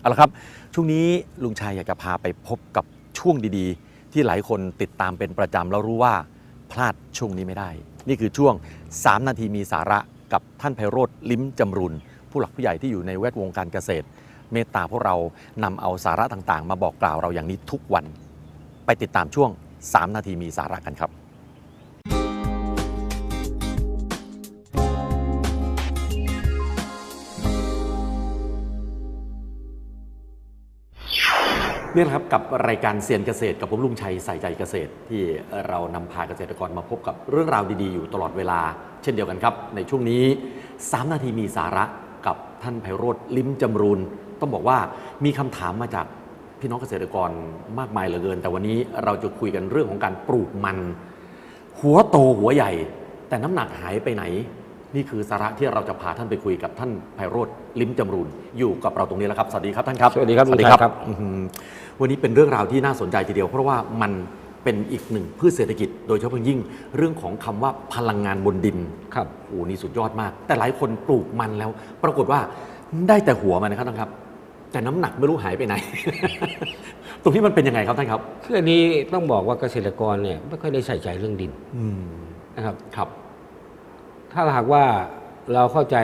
เอาละครับ ช่วงนี้ลุงชัยอยากจะพาไปพบกับช่วงดีๆ ที่หลายคนติดตามเป็นประจำแล้วรู้ว่าพลาดช่วงนี้ไม่ได้ นี่คือช่วง 3 นาทีมีสาระกับท่านไพโรธลิ้มจำรุน ผู้หลักผู้ใหญ่ที่อยู่ในแวดวงการเกษตร เมตตาพวกเรานำเอาสาระต่างๆ มาบอกกล่าวเราอย่างนี้ทุกวัน ไปติดตามช่วง 3 นาทีมีสาระกันครับ นี่แหละครับกับรายการเซียนเกษตรกับผมลุงชัยใส่ใจเกษตร ที่เรานำพาเกษตรกรมาพบกับเรื่องราวดีๆ อยู่ตลอดเวลา เช่นเดียวกันครับ ในช่วงนี้ 3 นาทีมีสาระกับท่านไพโรธลิ้มจำรูนต้องบอกว่ามีคำถามมาจากพี่น้องเกษตรกรมากมายเหลือเกิน แต่วันนี้เราจะคุยกันเรื่องของการปลูกมัน หัวโตหัวใหญ่ แต่น้ำหนักหายไปไหน นี่คือสาระที่เราจะพาท่านไปคุยกับท่านไพโรธลิ้มจำรูนอยู่กับเราตรงนี้แล้วครับ สวัสดีครับท่านครับ สวัสดีครับลุงชัยครับอื้อหือวันนี้เป็นเรื่องราวที่น่าสนใจทีเดียว เพราะว่ามันเป็นอีกหนึ่งพืชเศรษฐกิจ โดยเฉพาะยิ่งเรื่องของคำว่าพลังงานบนดิน ครับ โอ้นี่สุดยอดมาก แต่หลายคนปลูกมันแล้ว ปรากฏว่าได้แต่หัวมันนะครับท่านครับ แต่น้ำหนักไม่รู้หายไปไหน ตรงนี้มันเป็นยังไงครับท่านครับคืออันนี้ต้องบอกว่าเกษตรกรเนี่ยไม่ค่อยได้ใส่ใจเรื่องดินอืมนะครับ ครับ ถ้าหากว่าเราเข้าใจ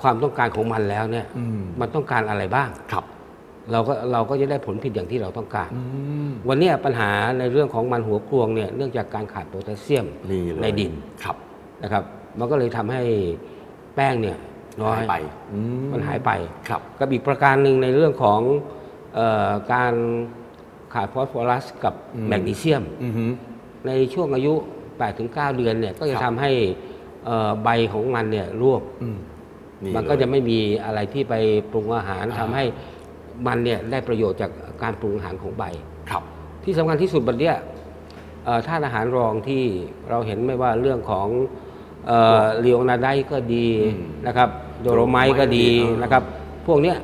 ความต้องการของมันแล้วเนี่ย อืมมันต้องการอะไรบ้าง ครับเราก็เราก็จะได้ผลผลิตอย่างที่เราต้องการ อืมวันเนี้ยปัญหาในเรื่องของมันหัวกรวงเนี่ยเนื่องจากการขาดโพแทสเซียมนี่เลยในดินครับนะครับ มันก็เลยทำให้แป้งเนี่ยน้อยหายไปอืมันหายไป ครับ กับอีกประการหนึ่งในเรื่องของเออการขาดฟอสฟอรัสกับอืม แมกนีเซียม อือหือในช่วงอายุ 8-9เดือนเนี่ยก็จะครับทำให้เอ่อใบของมันเนี่ยรวบอืมมันก็จะไม่มีอะไรที่ไปปรุงอาหารอ่าทำให้มันเนี่ยได้ประโยชน์จากการปรุงอาหารของใบครับ ที่สำคัญที่สุดบัดเนี้ยเอ่อธาตุอาหารรองที่เราเห็นไม่ว่าเรื่องของเลียวนาไดก็ดีอืมนะครับโดโลไมต์ก็ดีอ่านนะครับ พวกเนี้ย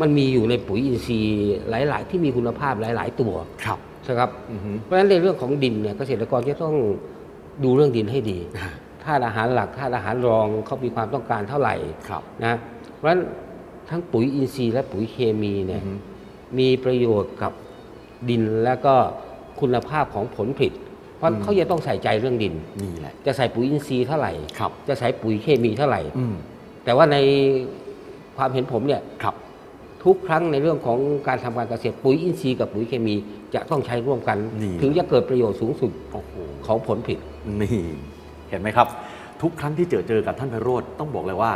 มันมีอยู่ในปุ๋ยอินทรีย์หลาย ๆ ที่มีคุณภาพหลาย ๆ ตัวครับ นะครับอือหือเพราะฉะนั้นในเรื่องของดินเนี่ยเกษตรกรจะต้องดูเรื่องดินให้ดีอ่าธาตุอาหารหลักธาตุอาหารรองเขามีความต้องการเท่าไหร่ครับนะเพราะฉะนั้นทั้งปุ๋ยอินทรีย์และปุ๋ยเคมีเนี่ยอือหือมีประโยชน์กับดินและก็คุณภาพของผลผลิต เพราะอืมเขาจะต้องใส่ใจเรื่องดินนี่แหละจะใส่ปุ๋ยอินทรีย์เท่าไหร่ครับจะใส่ปุ๋ยเคมีเท่าไหร่อืมแต่ว่าในความเห็นผมเนี่ยครับ ทุกครั้งในเรื่องของการทำการเกษตรปุ๋ยอินทรีย์กับปุ๋ยเคมีจะต้องใช้ร่วมกันนี่ถึงจะเกิดประโยชน์สูงสุดโอ้โหของผลผลิตนี่เห็นไหมครับ ทุกครั้งที่เจอเจอกับท่านไพโรธต้องบอกเลยว่า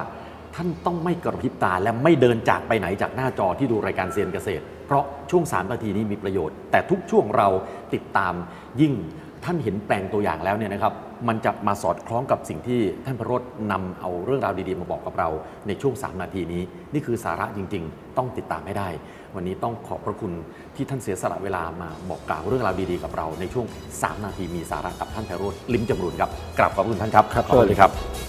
ท่านต้องไม่กระพริบตาและไม่เดินจากไปไหนจากหน้าจอที่ดูรายการเซียนเกษตร เพราะช่วง3นาทีนี้มีประโยชน์ แต่ทุกช่วงเราติดตามยิ่ง ท่านเห็นแปลงตัวอย่างแล้วเนี่ยนะครับ มันจะมาสอดคล้องกับสิ่งที่ท่านไพโรธนำเอาเรื่องราวดีๆ มาบอกกับเราในช่วง 3 นาทีนี้ นี่คือสาระจริง ๆ ต้องติดตามให้ได้ วันนี้ต้องขอบพระคุณที่ท่านเสียสละเวลามาบอกกล่าวเรื่องราวดีๆ กับเราในช่วง 3 นาทีมีสาระกับท่านไพโรธลิ้มจำรูนครับกราบขอบพระคุณท่านครับครับขอบคุณครับ